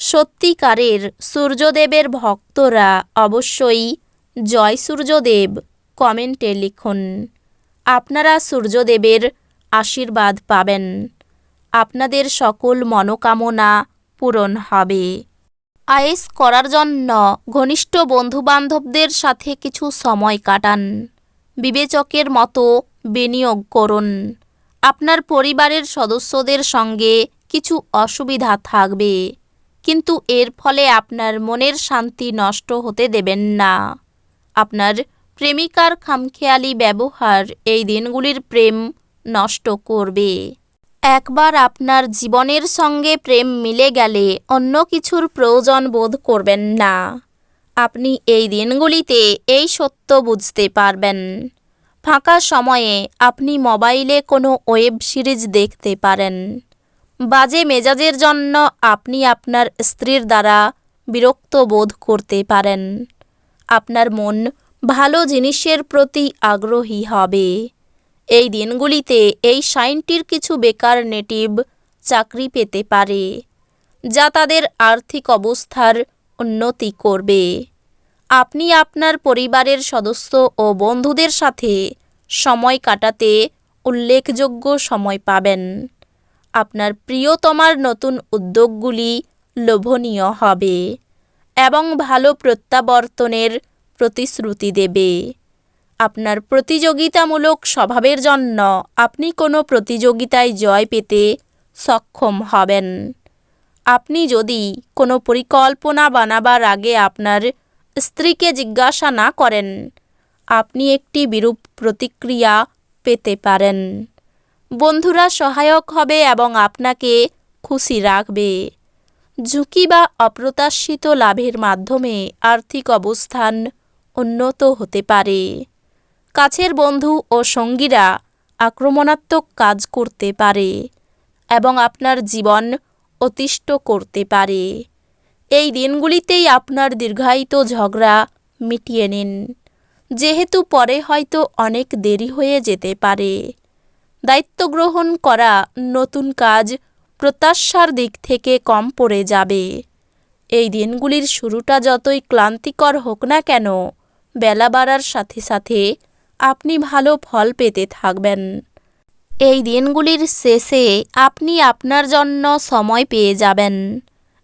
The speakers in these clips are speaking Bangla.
সত্যিকারের সূর্যদেবের ভক্তরা অবশ্যই জয় সূর্যদেব কমেন্টে লিখুন। আপনারা সূর্যদেবের আশীর্বাদ পাবেন। আপনাদের সকল মনোকামনা পূরণ হবে। আয়েস করার জন্য ঘনিষ্ঠ বন্ধুবান্ধবদের সাথে কিছু সময় কাটান। বিবেচকের মতো বিনিয়োগ করুন। আপনার পরিবারের সদস্যদের সঙ্গে কিছু অসুবিধা থাকবে। কিন্তু এর ফলে আপনার মনের শান্তি নষ্ট হতে দেবেন না। আপনার প্রেমিকার খামখেয়ালি ব্যবহার এই দিনগুলির প্রেম নষ্ট করবে। একবার আপনার জীবনের সঙ্গে প্রেম মিলে গেলে অন্য কিছুর প্রয়োজন বোধ করবেন না। আপনি এই দিনগুলিতে এই সত্য বুঝতে পারবেন। ফাঁকা সময়ে আপনি মোবাইলে কোনো ওয়েব সিরিজ দেখতে পারেন। বাজে মেজাজের জন্য আপনি আপনার স্ত্রীর দ্বারা বিরক্ত বোধ করতে পারেন। আপনার মন ভালো জিনিসের প্রতি আগ্রহী হবে। এই দিনগুলিতে এই সাইনটির কিছু বেকার নেটিভ চাকরি পেতে পারে, যা তাদের আর্থিক অবস্থার উন্নতি করবে। আপনি আপনার পরিবারের সদস্য ও বন্ধুদের সাথে সময় কাটাতে উল্লেখযোগ্য সময় পাবেন। আপনার প্রিয়তমার নতুন উদ্যোগগুলি লোভনীয় হবে এবং ভালো প্রত্যাবর্তনের প্রতিশ্রুতি দেবে। আপনার প্রতিযোগিতামূলক স্বভাবের জন্য আপনি কোনো প্রতিযোগিতায় জয় পেতে সক্ষম হবেন। আপনি যদি কোনো পরিকল্পনা বানাবার আগে আপনার স্ত্রীকে জিজ্ঞাসা না করেন, আপনি একটি বিরূপ প্রতিক্রিয়া পেতে পারেন। বন্ধুরা সহায়ক হবে এবং আপনাকে খুশি রাখবে। ঝুঁকি বা অপ্রত্যাশিত লাভের মাধ্যমে আর্থিক অবস্থান উন্নত হতে পারে। কাছের বন্ধু ও সঙ্গীরা আক্রমণাত্মক কাজ করতে পারে এবং আপনার জীবন অতিষ্ঠ করতে পারে। এই দিনগুলিতেই আপনার দীর্ঘায়িত ঝগড়া মিটিয়ে নিন। যেহেতু পরে হয়তো অনেক দেরি হয়ে যেতে পারে। দায়িত্ব গ্রহণ করা নতুন কাজ প্রত্যাশার দিক থেকে কম পড়ে যাবে। এই দিনগুলির শুরুটা যতই ক্লান্তিকর হোক না কেন, বেলা বাড়ার সাথে সাথে আপনি ভালো ফল পেতে থাকবেন। এই দিনগুলির শেষে আপনি আপনার জন্য সময় পেয়ে যাবেন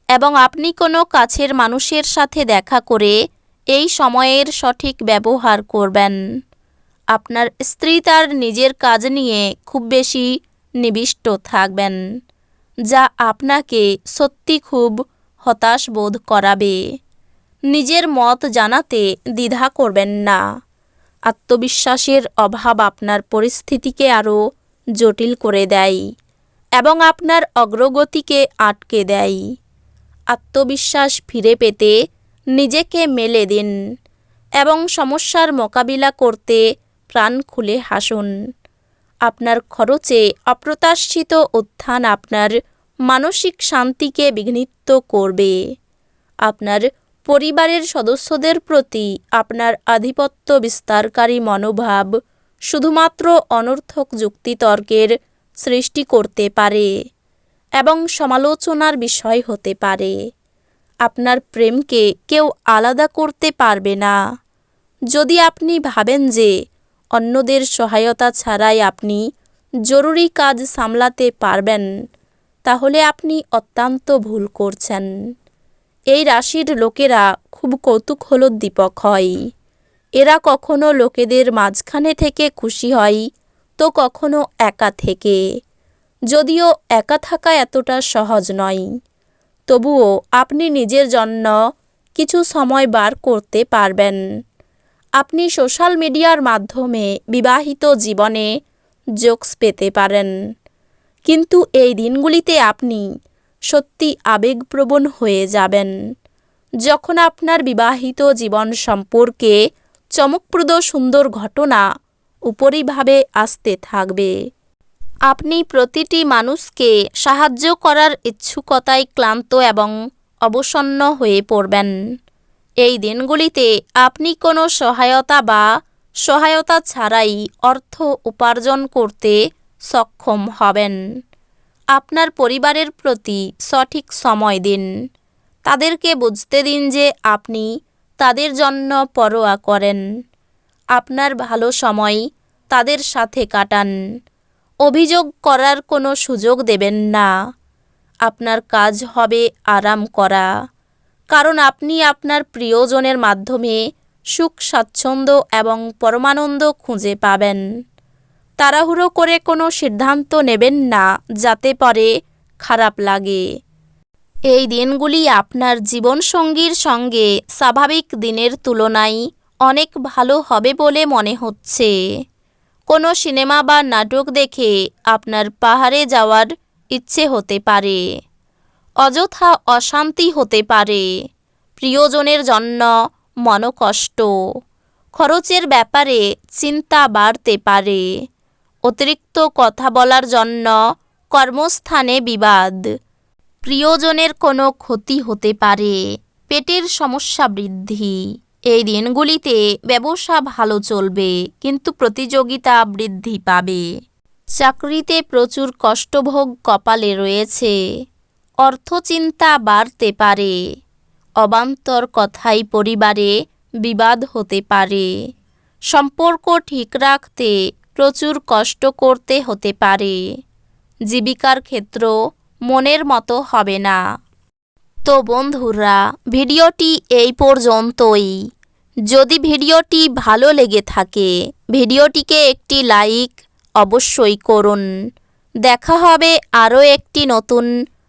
এবং আপনি কোনো কাছের মানুষের সাথে দেখা করে এই সময়ের সঠিক ব্যবহার করবেন। আপনার স্ত্রী তার নিজের কাজ নিয়ে খুব বেশি নিবিষ্ট থাকবেন, যা আপনাকে সত্যি খুব হতাশ বোধ করাবে। নিজের মত জানাতে দ্বিধা করবেন না। আত্মবিশ্বাসের অভাব আপনার পরিস্থিতিকে আরও জটিল করে দেয় এবং আপনার অগ্রগতিকে আটকে দেয়। আত্মবিশ্বাস ফিরে পেতে নিজেকে মেলে দিন এবং সমস্যার মোকাবিলা করতে প্রাণ খুলে হাসুন। আপনার খরচে অপ্রত্যাশিত উত্থান আপনার মানসিক শান্তিকে বিঘ্নিত করবে। আপনার পরিবারের সদস্যদের প্রতি আপনার আধিপত্য বিস্তারকারী মনোভাব শুধুমাত্র অনর্থক যুক্তিতর্কের সৃষ্টি করতে পারে এবং সমালোচনার বিষয় হতে পারে। আপনার প্রেমকে কেউ আলাদা করতে পারবে না। যদি আপনি ভাবেন যে অন্যদের সহায়তা ছাড়াই আপনি জরুরি কাজ সামলাতে পারবেন, তাহলে আপনি অত্যন্ত ভুল করছেন। এই রাশির লোকেরা খুব কৌতূহলোদ্দীপক হয়। এরা কখনো লোকেদের মাঝখানে থেকে খুশি হয়, তো কখনো একা থেকে। যদিও একা থাকা এতটা সহজ নয়, তবুও আপনি নিজের জন্য কিছু সময় বার করতে পারবেন। আপনি সোশ্যাল মিডিয়ার মাধ্যমে বিবাহিত জীবনে জোকস পেতে পারেন। কিন্তু এই দিনগুলিতে আপনি সত্যি আবেগপ্রবণ হয়ে যাবেন। যখন আপনার বিবাহিত জীবন সম্পর্কে চমকপ্রদ সুন্দর ঘটনা উপরিভাবে আসতে থাকবে। আপনি প্রতিটি মানুষকে সাহায্য করার ইচ্ছুকতায় ক্লান্ত এবং অবসন্ন হয়ে পড়বেন। এই দিনগুলিতে আপনি কোনো সহায়তা বা সহায়তা ছাড়াই অর্থ উপার্জন করতে সক্ষম হবেন। আপনার পরিবারের প্রতি সঠিক সময় দিন। তাদেরকে বুঝতে দিন যে আপনি তাদের জন্য পরোয়া করেন। আপনার ভালো সময় তাদের সাথে কাটান। অভিযোগ করার কোনো সুযোগ দেবেন না। আপনার কাজ হবে আরাম করা। কারণ আপনি আপনার প্রিয়জনের মাধ্যমে সুখ, স্বাচ্ছন্দ্য এবং পরমানন্দ খুঁজে পাবেন। তাড়াহুড়ো করে কোনো সিদ্ধান্ত নেবেন না, যাতে পরে খারাপ লাগে। এই দিনগুলি আপনার জীবনসঙ্গীর সঙ্গে স্বাভাবিক দিনের তুলনায় অনেক ভালো হবে বলে মনে হচ্ছে। কোনো সিনেমা বা নাটক দেখে আপনার পাহাড়ে যাওয়ার ইচ্ছে হতে পারে। অযথা অশান্তি হতে পারে। প্রিয়জনের জন্য মনকষ্ট। খরচের ব্যাপারে চিন্তা বাড়তে পারে। অতিরিক্ত কথা বলার জন্য কর্মস্থানে বিবাদ। প্রিয়জনের কোনো ক্ষতি হতে পারে। পেটের সমস্যা বৃদ্ধি। এই দিনগুলিতে ব্যবসা ভালো চলবে, কিন্তু প্রতিযোগিতা বৃদ্ধি পাবে। চাকরিতে প্রচুর কষ্টভোগ কপালে রয়েছে। অর্থচিন্তা বাড়তে পারে। অবান্তর কথাই পরিবারে বিবাদ হতে পারে। সম্পর্ক ঠিক রাখতে প্রচুর কষ্ট করতে হতে পারে। জীবিকার ক্ষেত্র মনের মতো হবে না। তো বন্ধুরা, ভিডিওটি এই পর্যন্তই। যদি ভিডিওটি ভালো লেগে থাকে, ভিডিওটিকে একটি লাইক অবশ্যই করুন। দেখা হবে আরও একটি নতুন